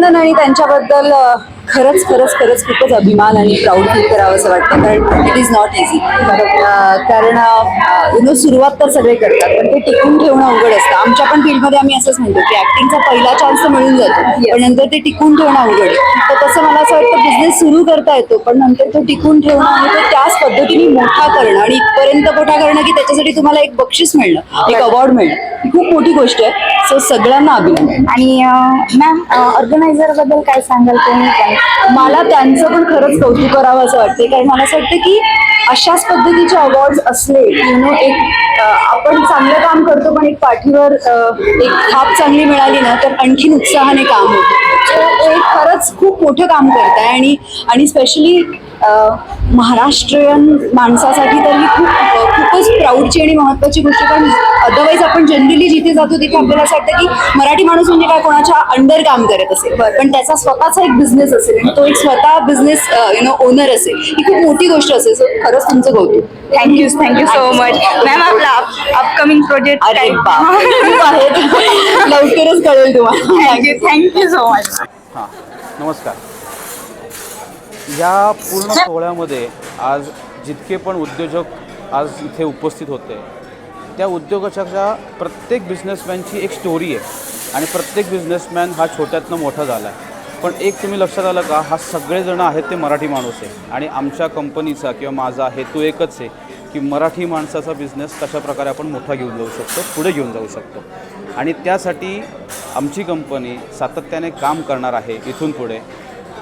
अभिनंदन आणि त्यांच्याबद्दल खरंच खरंच खरंच खूपच अभिमान आणि प्राऊड फील करावं असं वाटतं. कारण इट इज नॉट इझी कारण यु नो सुरुवात तर सगळे करतात पण ते टिकून ठेवणं अवघड असतं. आमच्या पण फील्डमध्ये आम्ही असंच म्हणतो की ऍक्टिंगचा पहिला चान्स तर मिळून जातो पण नंतर ते टिकून ठेवणं अवघड आहे. तर तसं मला असं वाटतं बिझनेस सुरू करता येतो पण नंतर तो टिकून ठेवणं आणि तो त्याच पद्धतीने मोठा करणं आणि इथपर्यंत मोठा करणं की त्याच्यासाठी तुम्हाला एक बक्षीस मिळणं एक अवॉर्ड मिळणं ही खूप मोठी गोष्ट आहे. सो सगळ्यांना अभिनंदन. आणि मॅम ऑर्गनायझरबद्दल काय सांगाल तुम्ही? मला त्यांचं पण खरंच कौतुक करावं असं वाटतं कारण मला असं वाटतं की अशाच पद्धतीचे अवॉर्ड असले यु नो एक आपण चांगलं काम करतो पण एक पाठीवर एक थाप चांगली मिळाली ना तर आणखीन उत्साहाने काम होतं. एक खरंच खूप मोठं काम करताय. आणि आणि स्पेशली महाराष्ट्रीयन माणसासाठी तर ही खूप खूपच प्राऊडची आणि महत्त्वाची गोष्ट कारण अदरवाईज आपण जनरली जिथे जातो तिथे आपल्याला असं वाटतं की मराठी माणूस म्हणजे काय? कोणाच्या अंडर काम करत असेल. पण त्याचा स्वतःचा एक बिझनेस असेल. आणि तो एक स्वतः बिझनेस यु नो ओनर असेल. ही खूप मोठी गोष्ट असेल. सो खरंच तुमचं कौतुक. Thank you thank you so much ma'am आपला अपकमिंग प्रोजेक्ट लवकरच कळेल तुम्हाला. थँक्यू थँक्यू सो मच हां. नमस्कार. या पूर्ण सोहळ्यामध्ये आज जितके पण उद्योजक आज इथे उपस्थित होते त्या उद्योजकाच्या प्रत्येक बिझनेसमॅनची एक स्टोरी आहे. आणि प्रत्येक बिझनेसमॅन हा छोट्यातनं मोठा झाला आहे पण एक तुम्ही लक्षात आलं का हा सगळेजण आहेत ते मराठी माणूस आहे. आणि आमच्या कंपनीचा किंवा माझा हेतू एकच आहे की मराठी माणसाचा बिझनेस कशाप्रकारे आपण मोठा घेऊन जाऊ शकतो पुढे घेऊन जाऊ शकतो. आणि त्यासाठी आमची कंपनी सातत्याने काम करणार आहे इथून पुढे.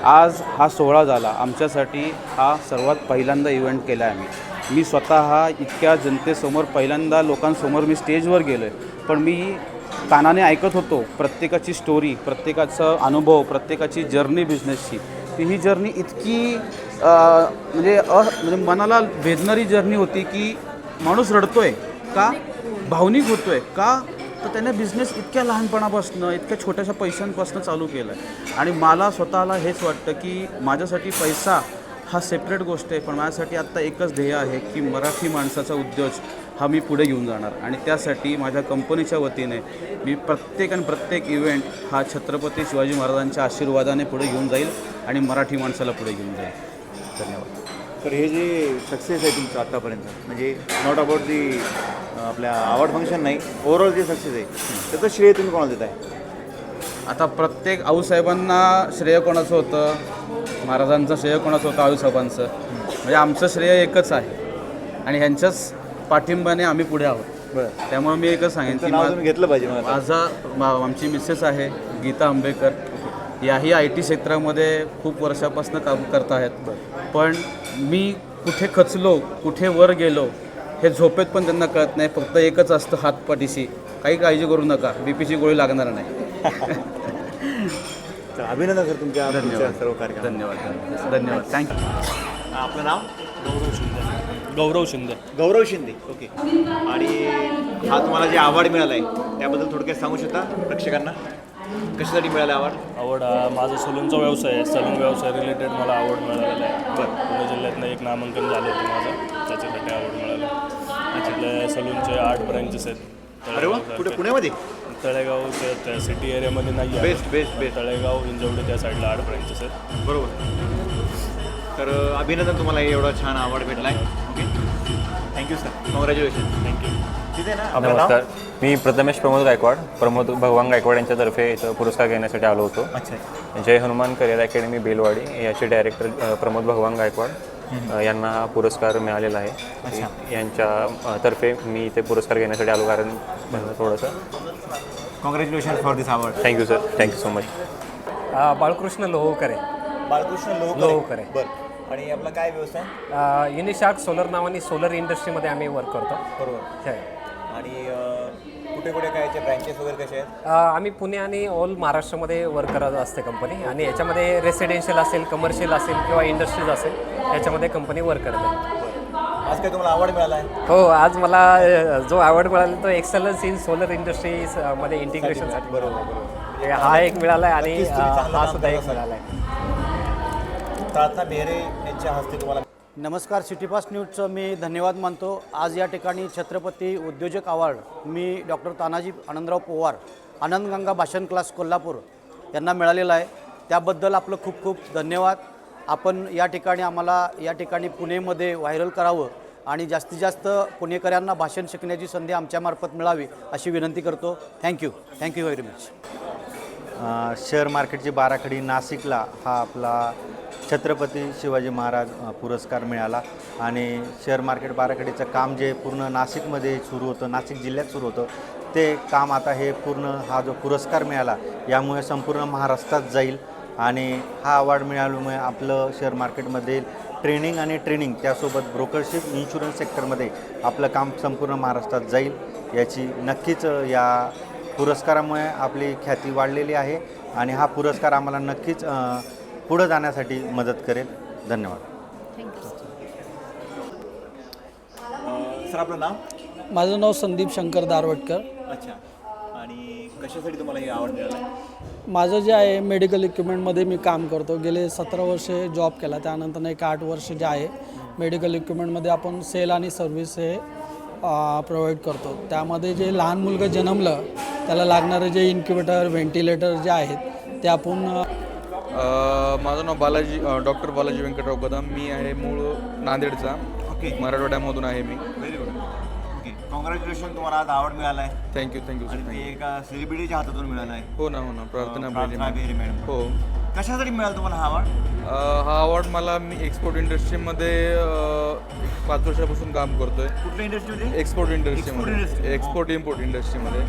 आज हा सोहळा झाला. आमच्यासाठी हा सर्वात पहिल्यांदा इव्हेंट केला आहे आम्ही. मी स्वतः इतक्या जनतेसमोर पहिल्यांदा लोकांसमोर मी स्टेजवर गेलो आहे पण मी कानाने ऐकत होतो प्रत्येकाची स्टोरी प्रत्येकाचा अनुभव प्रत्येकाची जर्नी बिझनेसची ती ही जर्नी इतकी म्हणजे अ म्हणजे मनाला वेदणारी जर्नी होती की माणूस रडतो आहे का? भावनिक होतो आहे का? तर त्याने बिझनेस इतक्या लहानपणापासून इतक्या छोट्याशा पैशांपासून चालू केलं. आहे आणि मला स्वतःला हेच वाटतं की माझ्यासाठी पैसा हा सेपरेट गोष्ट आहे पण माझ्यासाठी आत्ता एकच ध्येय आहे की मराठी माणसाचा उद्योग हा मी पुढे घेऊन जाणार. आणि त्यासाठी माझ्या कंपनीच्या वतीने मी प्रत्येक आणि प्रत्येक इव्हेंट हा छत्रपती शिवाजी महाराजांच्या आशीर्वादाने पुढे घेऊन जाईल आणि मराठी माणसाला पुढे घेऊन जाईल. धन्यवाद. तर हे जे सक्सेस आहे तुमचं आत्तापर्यंत म्हणजे नॉट अबाउट दी आपल्या आवड फंक्शन नाही ओव्हरऑल जे सक्सेस आहे त्याचं श्रेय तुम्ही कोणाला देत आहे आता प्रत्येक आऊसाहेबांना श्रेय कोणाचं होतं? महाराजांचं श्रेय कोणाचं होतं आऊसाहेबांचं म्हणजे आमचं श्रेय एकच आहे. आणि ह्यांच्याच पाठिंब्याने आम्ही पुढे आहोत. बरं. त्यामुळे मी एकच सांगेन की त्यांचं नाव मा- तुम्ही घेतलं पाहिजे मला. माझा मा- आमची मिसेस आहे गीता आंबेकर. याही आय टी क्षेत्रामध्ये खूप वर्षापासून काम करत आहेत. पण मी कुठे खचलो कुठे वर गेलो हे झोपेत पण त्यांना कळत नाही. फक्त एकच असतं हातपाठीशी. काही काळजी करू नका. बी पीची गोळी लागणार नाही. तर अभिनंदन सर तुमच्या तुमच्या सर्व कार्यक्रम धन्यवाद. धन्यवाद. थँक्यू आपलं नाव? गौरव शिंदे. गौरव शिंदे. ओके. आणि हा तुम्हाला जे अवॉर्ड मिळाला आहे त्याबद्दल थोडक्यात सांगू शकता प्रेक्षकांना? कशासाठी मिळाला आवड हा माझा सलूनचा व्यवसाय आहे. सलून व्यवसाय रिलेटेड मला आवड मिळालेला आहे. पुणे जिल्ह्यातनं एक नामांकन झालं होतं माझं. त्याच्यासाठी आवड मिळालं. आपल्या सलूनचे आठ ब्रँचेस आहेत. अरे वा कुठे पुण्यामध्ये? तळेगाव त्या- त्या सिटी एरियामध्ये नाही आहे. Best best best Talegaon Hinjewadi त्या साईडला आठ ब्रँचेस आहेत. बरोबर. तर अभिनंदन तुम्हाला एवढा छान अवॉर्ड भेटला आहे okay thank you sir congratulation thank you? नमस्कार. मी प्रथमेश प्रमोद गायकवाड प्रमोद भगवान गायकवाड यांच्यातर्फे इथं पुरस्कार घेण्यासाठी आलो होतो. अच्छा. जय हनुमान करिअर अकॅडमी बेलवाडी याचे डायरेक्टर प्रमोद भगवान गायकवाड यांना हा पुरस्कार मिळालेला आहे. यांच्या तर्फे मी इथे पुरस्कार घेण्यासाठी आलो कारण थोडंसं. Congratulation for this award thank you sir thank you so much Balkrishna Lohokare. Balkrishna Lohkare. Lohkare. बरं. आणि आपला काय व्यवसाय? युनिशार्क सोलर नावाने सोलर इंडस्ट्रीमध्ये आम्ही वर्क करतो. बरोबर. हे. आणि कुठे कुठे काय याचे ब्रँचेस वगैरे कसे आहेत? आम्ही पुणे आणि ऑल महाराष्ट्रामध्ये वर्क करत असते कंपनी आणि याच्यामध्ये रेसिडेन्शियल असेल कमर्शियल असेल किंवा इंडस्ट्रीज असेल याच्यामध्ये कंपनी वर्क करते आज काय तुम्हाला अवॉर्ड मिळाला आहे? हो आज मला अ, जो आवड मिळाला तो एक्सलन्स इन सोलर इंडस्ट्रीजमध्ये इंटिग्रेशनसाठी बरोबर बरोबर. हा एक मिळाला आहे आणि नक्कीच अ, तुम्ही चांगलं हा काम सुद्धा करत एक असाल. मिळाला आहे प्रार्थना बेहरे यांच्या हस्ते तुम्हाला नमस्कार सिटीपास न्यूजचं मी धन्यवाद मानतो. आज या ठिकाणी छत्रपती उद्योजक अवॉर्ड मी डॉक्टर तानाजी आनंदराव पोवार आनंदगंगा भाषण क्लास कोल्हापूर यांना मिळालेला आहे. त्याबद्दल आपलं खूप खूप धन्यवाद. आपण या ठिकाणी आम्हाला या ठिकाणी पुणेमध्ये व्हायरल करावं आणि जास्तीत जास्त पुणेकरांना भाषण शिकण्याची संधी आमच्यामार्फत मिळावी अशी विनंती करतो. Thank you thank you very much share मार्केटची बाराखडी नाशिकला हा आपला छत्रपती शिवाजी महाराज पुरस्कार मिळाला आणि शेअर मार्केट बाराखडीचं काम जे पूर्ण नाशिकमध्ये सुरू होतं नाशिक जिल्ह्यात सुरू होतं ते काम आता हे पूर्ण हा जो पुरस्कार मिळाला यामुळे संपूर्ण महाराष्ट्रात जाईल आणि हा अवॉर्ड मिळाल्यामुळे आपलं शेअर मार्केटमध्ये ट्रेनिंग आणि ट्रेनिंग त्यासोबत ब्रोकरशिप इन्शुरन्स सेक्टरमध्ये आपलं काम संपूर्ण महाराष्ट्रात जाईल याची नक्कीच या पुरस्कारामुळे आपली ख्याती वाढलेली आहे आणि हा पुरस्कार आम्हाला नक्कीच पुढं जाण्यासाठी मदत करेल. धन्यवाद. सर आपलं नाव? माझं नाव संदीप शंकर दारवटकर. अच्छा. आणि कशासाठी तुम्हाला ही आवड मिळाली? माझं जे आहे मेडिकल इक्विपमेंटमध्ये मी काम करतो. गेले सतरा वर्षे जॉब केला. त्यानंतर एक आठ वर्ष जे आहे मेडिकल इक्विपमेंटमध्ये आपण सेल आणि सर्व्हिस हे प्रोव्हाइड करतो. त्यामध्ये जे लहान मुलगा जन्मलं त्याला लागणारे जे इन्क्युबेटर व्हेंटिलेटर जे आहेत ते आपण अ, माझं नाव बालाजी डॉक्टर बालाजी व्यंकटराव कदम मी आहे मूळ नांदेडचा. ओके. मराठवाड्यामधून आहे मी. Very good okay. कॉंग्रॅच्युलेशन तुम्हाला आज आवड मिळाला आहे थँक्यू थँक्यू आणि ते एका सेलिब्रिटीच्या हातातून मिळाला आहे हो ना हो ना. प्रार्थना प्रार्थना बेरी बेरी मॅडम हो. कशासाठी मिळाला तुम्हाला हा आवड अ, हा अवॉर्ड मला मी एक्सपोर्ट इंडस्ट्रीमध्ये पाच वर्षापासून काम करतोय. कुठल्या इंडस्ट्रीमध्ये एक्सपोर्ट. इंडस्ट्रीमध्ये एक्सपोर्ट इम्पोर्ट इंडस्ट्रीमध्ये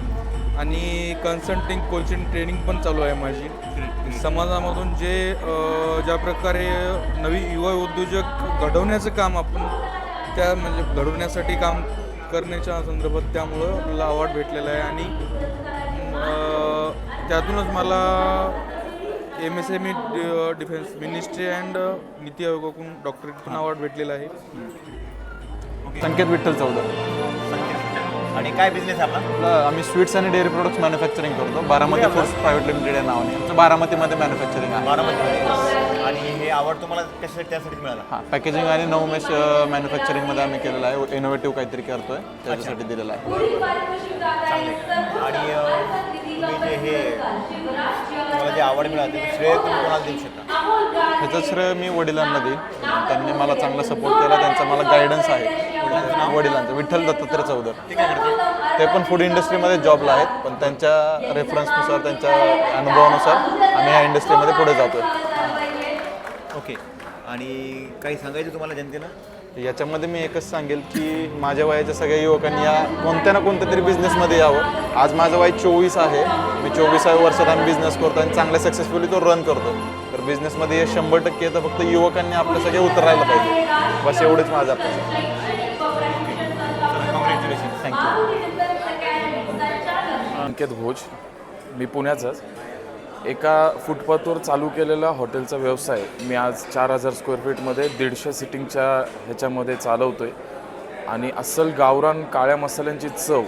आणि कन्सल्टिंग कोचिंग ट्रेनिंग पण चालू आहे माझी. समाजामधून जे ज्या प्रकारे नवी युवा उद्योजक घडवण्याचं काम आपण त्या म्हणजे घडवण्यासाठी काम करण्याच्या संदर्भात त्यामुळं मला अवॉर्ड भेटलेला आहे. आणि त्यातूनच मला M S M E defence ministry and NITI आयोगाकडून डॉक्टरेटतून अवॉर्ड भेटलेला आहे. संकेत विठ्ठल चौधरी. आणि काय बिझनेस आपला? आपलं आम्ही स्वीट्स आणि डेअरी प्रोडक्ट्स मॅन्युफॅक्चरिंग करतो. बारामती फूड्स प्रायव्हेट लिमिटेड या नावाने आमचं बारामतीमध्ये मॅन्युफॅक्चरिंग आहे. बारामती आणि हे आवड तुम्हाला कशासाठी त्यासाठी मिळाला? हां पॅकेजिंग आणि नवमेश मॅन्युफॅक्चरिंगमध्ये आम्ही केलेलं आहे. इनोव्हेटिव्ह काहीतरी करतोय. त्याच्यासाठी दिलेलं आहे. आणि तुम्ही जे हे तुम्हाला जे आवड मिळाली ते श्रेय तुम्ही कोणाला देऊ शकता? ह्याचं श्रेय मी वडिलांना देईन. त्यांनी मला चांगला सपोर्ट केला त्यांचा मला गायडन्स आहे. वडिलांचं विठ्ठल दत्तात्रय चौधर. ते काय करतो ते पण फूड इंडस्ट्रीमध्ये जॉबला आहेत पण त्यांच्या रेफरन्सनुसार त्यांच्या अनुभवानुसार आम्ही या इंडस्ट्रीमध्ये पुढे जातो ओके. आणि काही सांगायचं तुम्हाला याच्यामध्ये मी एकच सांगेल की माझ्या वयाच्या सगळ्या युवकांनी या कोणत्या ना कोणत्या तरी बिझनेसमध्ये यावं. आज माझं वय चोवीस आहे. मी चोवीसाव्या वर्षात आम्ही बिझनेस करतो आणि चांगल्या सक्सेसफुली तो रन करतो. तर बिझनेसमध्ये हे शंभर टक्के येतं फक्त युवकांनी आपलं सगळे उतरायला पाहिजे. बस एवढंच माझं अपेक्षा congratulation thank you Ankit Bhoj मी पुण्याचाच. एका फुटपाथवर चालू केलेला हॉटेलचा व्यवसाय मी आज चार हजार स्क्वेअर फीटमध्ये दीडशे सिटिंगच्या ह्याच्यामध्ये चालवतो आहे आणि अस्सल गावरान काळ्या मसाल्यांची चव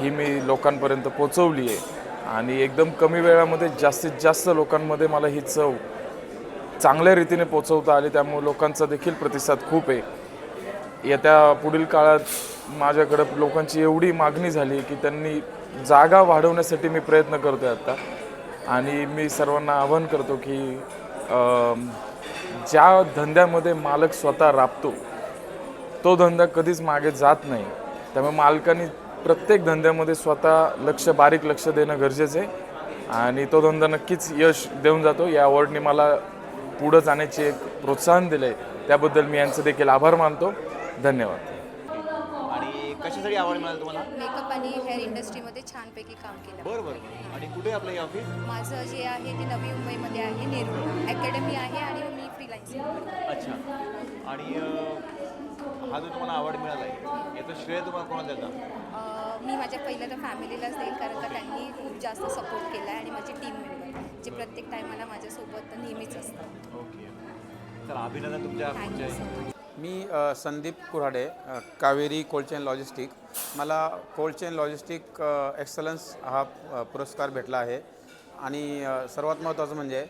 ही मी लोकांपर्यंत पोचवली आहे. आणि एकदम कमी वेळामध्ये जास्तीत जास्त लोकांमध्ये मला ही चव चांगल्या रीतीने पोचवता आली त्यामुळे लोकांचा देखील प्रतिसाद खूप आहे. येत्या पुढील काळात माझ्याकडं लोकांची एवढी मागणी झाली की त्यांनी जागा वाढवण्यासाठी मी प्रयत्न करतो आहे आता. आणि मी सर्वांना आवाहन करतो की ज्या धंद्यामध्ये मालक स्वतः राबतो तो धंदा कधीच मागे जात नाही. त्यामुळे मालकांनी प्रत्येक धंद्यामध्ये स्वतः लक्ष बारीक लक्ष देणं गरजेचं आहे. आणि तो धंदा नक्कीच यश देऊन जातो. या अवॉर्डने मला पुढं जाण्याचे एक प्रोत्साहन दिलं आहे त्याबद्दल मी यांचं देखील आभार मानतो. धन्यवाद. कशासाठी आवड मिळाली तुम्हाला? मेकअप आणि हेअर इंडस्ट्रीमध्ये छानपैकी काम केलं. बरं बरं. आणि कुठे आपलं हे ऑफिस माझं जे आहे ते नवी मुंबईमध्ये आहे नेहरू. अकॅडमी आहे आणि मी फ्रीलान्सिंग अच्छा. आणि अ, हा जो तुम्हाला आवड मिळाला आहे याचं श्रेय तुम्हाला कोणाला देता? मी माझ्या पहिल्या तर फॅमिलीलाच देईल कारण का त्यांनी खूप जास्त सपोर्ट केला आहे आणि माझे टीम मेंबर जे प्रत्येक टायमाला माझ्यासोबत नेहमीच असतात. ओके. तर अभिनंदन तुमच्या पुढच्या मी Sandeep Kurhade Kaveri cold chain logistic. मला कोल्ड चेन लॉजिस्टिक एक्सलन्स हा पुरस्कार भेटला आहे. आणि सर्वात महत्त्वाचं म्हणजे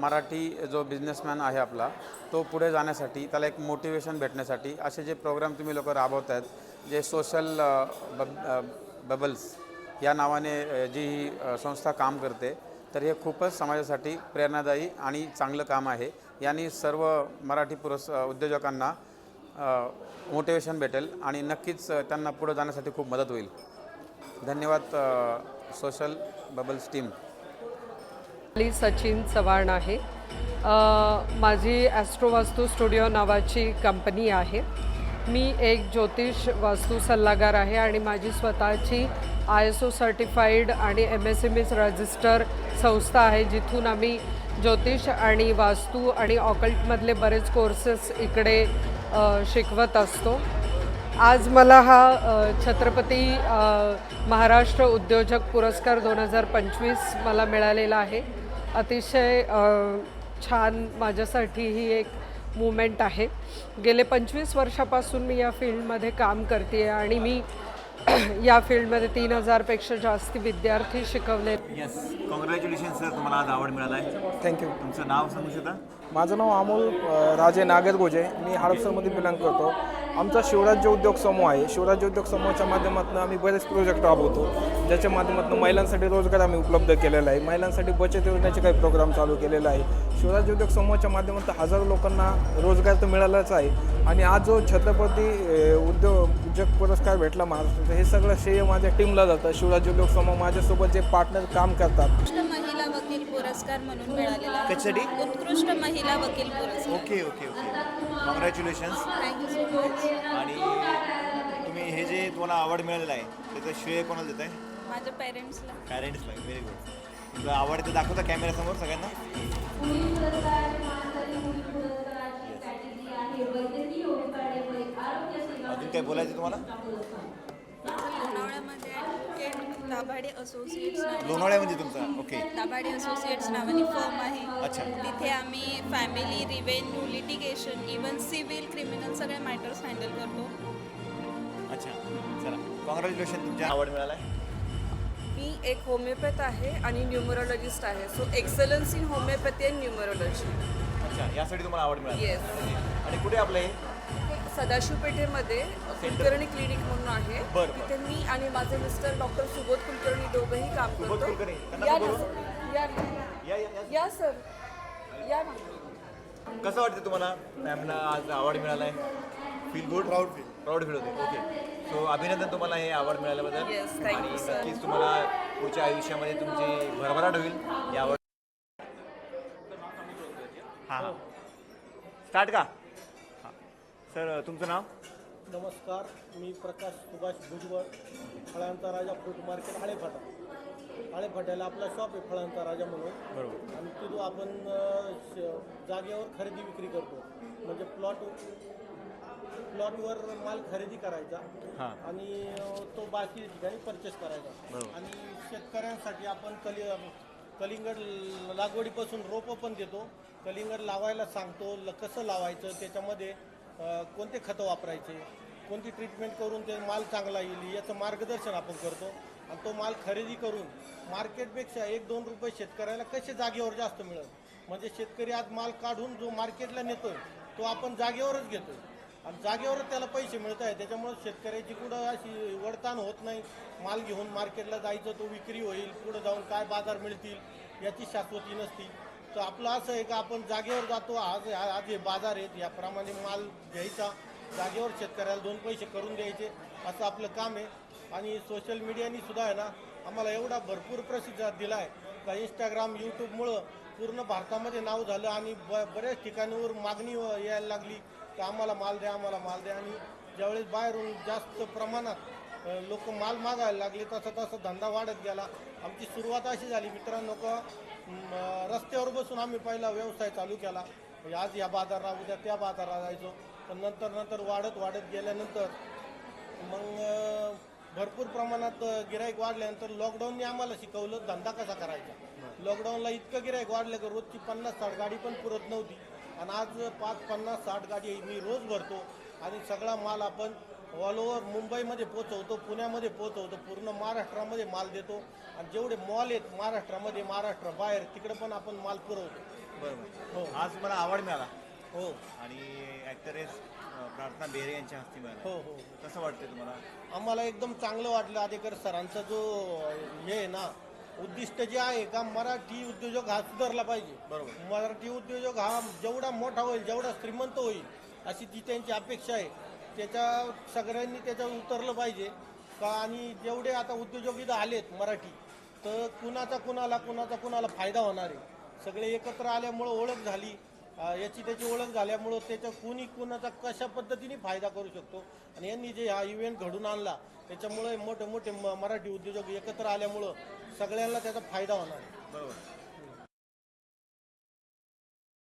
मराठी जो बिझनेसमॅन आहे आपला तो पुढे जाण्यासाठी त्याला एक मोटिवेशन भेटण्यासाठी असे जे प्रोग्राम तुम्ही लोक राबवत आहेत जे सोशल बब बबल्स या नावाने जी ही संस्था काम करते तर हे खूपच समाजासाठी प्रेरणादायी आणि चांगलं काम आहे. यांनी सर्व मराठी पुरस् उद्योजकांना मोटिवेशन भेटेल आणि नक्कीच त्यांना पुढे जाण्यासाठी खूप मदत होईल. धन्यवाद सोशल बबल्स टीम मी सचिन चव्हाण आहे. माझी ॲस्ट्रोवास्तू स्टुडिओ नावाची कंपनी आहे. मी एक ज्योतिष वास्तू सल्लागार आहे आणि माझी स्वतःची आय एस ओ सर्टिफाईड आणि M S M E register संस्था आहे जिथून आम्ही ज्योतिष आणि वास्तू आणि ऑकल्टमधले बरेच कोर्सेस इकडे शिकवत असतो. आज मला हा छत्रपती महाराष्ट्र उद्योजक पुरस्कार दोन हजार पंचवीस मला मिळालेला आहे. अतिशय छान माझ्यासाठी ही एक मुवमेंट आहे. गेले पंचवीस वर्षापासून मी या फील्डमध्ये काम करते आहे आणि मी या फील्डमध्ये तीन हजारपेक्षा जास्ती विद्यार्थी शिकवले. येस कॉंग्रॅच्युलेशन सर तुम्हाला आज आवड मिळाला आहे. थँक्यू तुमचं नाव सांगू शकता? माझं नाव अमोल राजे राजे नागरगोजे मी हडपसरमध्ये बिलॉंग करतो. आमचा शिवराज्य उद्योग समूह आहे. शिवराज्य उद्योग समूहाच्या माध्यमातून आम्ही बरेच प्रोजेक्ट राबवतो. ज्याच्या माध्यमातून महिलांसाठी रोजगार आम्ही उपलब्ध केलेला आहे. महिलांसाठी बचत योजनेचे काही प्रोग्राम चालू केलेला आहे. शिवराज्य उद्योग समूहाच्या माध्यमातून हजारो लोकांना रोजगार तर मिळालाच आहे. आणि आज जो छत्रपती उद्योग उद्योग पुरस्कार भेटला महाराष्ट्राचा हे सगळं श्रेय माझ्या टीमला जातं. शिवराज्य उद्योग समूह माझ्यासोबत जे पार्टनर काम करतात. वकील पुरस्कार म्हणून मिळालेला. कशासाठी? उत्कृष्ट महिला वकील पुरस्कार. Okay okay okay. Congratulations thank you so much आणि तुम्ही हे जे तुम्हाला आवड मिळालेलं आहे त्याचं श्रेय कोणाला देत आहे माझ्या पेरेंट्सला पॅरेंट्सला व्हेरी गुड तुला आवड ते दाखवता कॅमेऱ्यासमोर सगळ्यांना. अजून काय बोलायचं तुम्हाला? लोणावळ्यामध्ये ॲडव्होकेट दाभाडे असोसिएट्स लोणावळ्यामध्ये तुमचा ओके दाभाडे असोसिएट्स नावाने फर्म आहे. अच्छा. तिथे आम्ही family revenue litigation even civil criminal सगळे मॅटर्स हँडल करतो. अच्छा. चला. कॉंग्रॅच्युलेशन तुमच्या. आवड मिळाला आहे मी एक होमिओपॅथ आहे आणि न्यूमरोलॉजिस्ट आहे. So excellence in homeopathy and numerology अच्छा. यासाठी तुम्हाला आवड मिळाली. Yes. आणि कुठे आपलं हे? सदाशिव पेठेमध्ये कुलकर्णी क्लिनिक म्हणून आहे. बरं, बरं. तिथे मी आणि माझे मिस्टर डॉक्टर सुबोध कुलकर्णी दोघंही काम सुबोध करतो. कुलकर्णी, त्यांना या ना? सर. या ना. या या या. या सर. या ना कसं वाटतं तुम्हाला? मॅमला आज अवॉर्ड मिळाला आहे feel good proud feel proud feel होते. ओके सो अभिनंदन तुम्हाला हे अवॉर्ड मिळाल्याबद्दल. Yes, thank आणि you, sir. नक्कीच तुम्हाला पुढच्या आयुष्यामध्ये तुमची भरभराट होईल. या अवॉर्ड हां हां. स्टार्ट का? सर तुमचं नाव? नमस्कार मी प्रकाश सुभाष भुजबळ फळांचा राजा फ्रूट मार्केट हाळेफाटा हाळेफाट्याला आपला शॉप आहे फळांचा राजा म्हणून. बरोबर. आणि तिथून आपण अ, श- जागेवर खरेदी विक्री करतो. म्हणजे प्लॉट प्लॉटवर माल खरेदी करायचा हां. आणि अ, तो बाकी ठिकाणी परचेस करायचा. बरोबर. आणि शेतकऱ्यांसाठी आपण कलि कलिंगड लागवडीपासून रोपं पण देतो. कलिंगड लावायला सांगतो ल कसं लावायचं त्याच्यामध्ये कोणते खतं वापरायचे? कोणती ट्रीटमेंट करून ते माल चांगला येईल? याचं मार्गदर्शन आपण करतो. आणि तो माल खरेदी करून मार्केटपेक्षा एक दोन रुपये शेतकऱ्याला कसे जागेवर जास्त मिळत म्हणजे शेतकरी आज माल काढून जो मार्केटला नेतोय तो आपण जागेवरच घेतोय. आणि जागेवरच त्याला पैसे मिळत आहे त्याच्यामुळे शेतकऱ्याची कुठं अशी वडताण होत नाही. माल घेऊन मार्केटला जायचं तो विक्री होईल. पुढं जाऊन काय बाजार मिळतील याची शाश्वती नसती. तर आपलं असं आहे का आपण जागेवर जातो आज आज हे बाजार आहेत याप्रमाणे माल घ्यायचा. जागेवर शेतकऱ्याला दोन पैसे करून द्यायचे असं आपलं काम आहे. आणि सोशल मीडियानी सुद्धा आहे ना आम्हाला एवढा भरपूर प्रसिद्ध दिला आहे का इंस्टाग्राम यूट्यूबमुळं पूर्ण भारतामध्ये नाव झालं आणि ब बऱ्याच ठिकाणीवर मागणी यायला लागली की आम्हाला माल द्या आम्हाला माल द्या. आणि ज्यावेळेस बाहेरून जास्त प्रमाणात लोक माल मागायला लागले तसा तसा धंदा वाढत गेला. आमची सुरुवात अशी झाली मित्रांनो का रस्त्यावर बसून आम्ही पहिला व्यवसाय चालू केला. म्हणजे आज या बाजारला उद्या त्या बाजारला जायचो. पण नंतर नंतर वाढत वाढत गेल्यानंतर मग भरपूर प्रमाणात गिराईक वाढल्यानंतर लॉकडाऊनने आम्हाला शिकवलं धंदा कसा करायचा. लॉकडाऊनला इतकं गिराईक वाढलं की रोजची पन्नास साठ गाडी पण पुरत नव्हती. आणि आज पाच पन्नास साठ गाडी मी रोज भरतो. आणि सगळा माल आपण ऑल ओव्हर मुंबईमध्ये पोचवतो पुण्यामध्ये पोचवतो पूर्ण महाराष्ट्रामध्ये माल देतो. आणि जेवढे मॉल आहेत महाराष्ट्रामध्ये महाराष्ट्र बाहेर तिकडे पण आपण माल पुरवतो. बरोबर. हो. आज तुम्हाला अवॉर्ड मिळाला. हो. आणि ॲक्टरेस प्रार्थना बेरे यांच्या हस्ते मिळाला. हो हो. कसं वाटतं तुम्हाला? आम्हाला एकदम चांगलं वाटलं. आदेकर सरांचा जो हे आहे ना उद्दिष्ट जे आहे का मराठी उद्योजक हा सुधारला पाहिजे. बरोबर. मराठी उद्योजक हा जेवढा मोठा होईल जेवढा श्रीमंत होईल अशी ती त्यांची अपेक्षा आहे. त्याच्या सगळ्यांनी त्याच्यावर उतरलं पाहिजे. का आणि जेवढे आता उद्योजक इथं आलेत मराठी तर कुणाचा कुणाला कुणाचा कुणाला फायदा होणार आहे? सगळे एकत्र आल्यामुळं ओळख झाली. याची त्याची ओळख झाल्यामुळं त्याच्या कुणी कुणाचा कशा पद्धतीने फायदा करू शकतो? आणि यांनी जे हा इव्हेंट घडून आणला त्याच्यामुळे मोठे मोठे म- मराठी उद्योजक एकत्र आल्यामुळं सगळ्यांना त्याचा फायदा होणार आहे. बरोबर.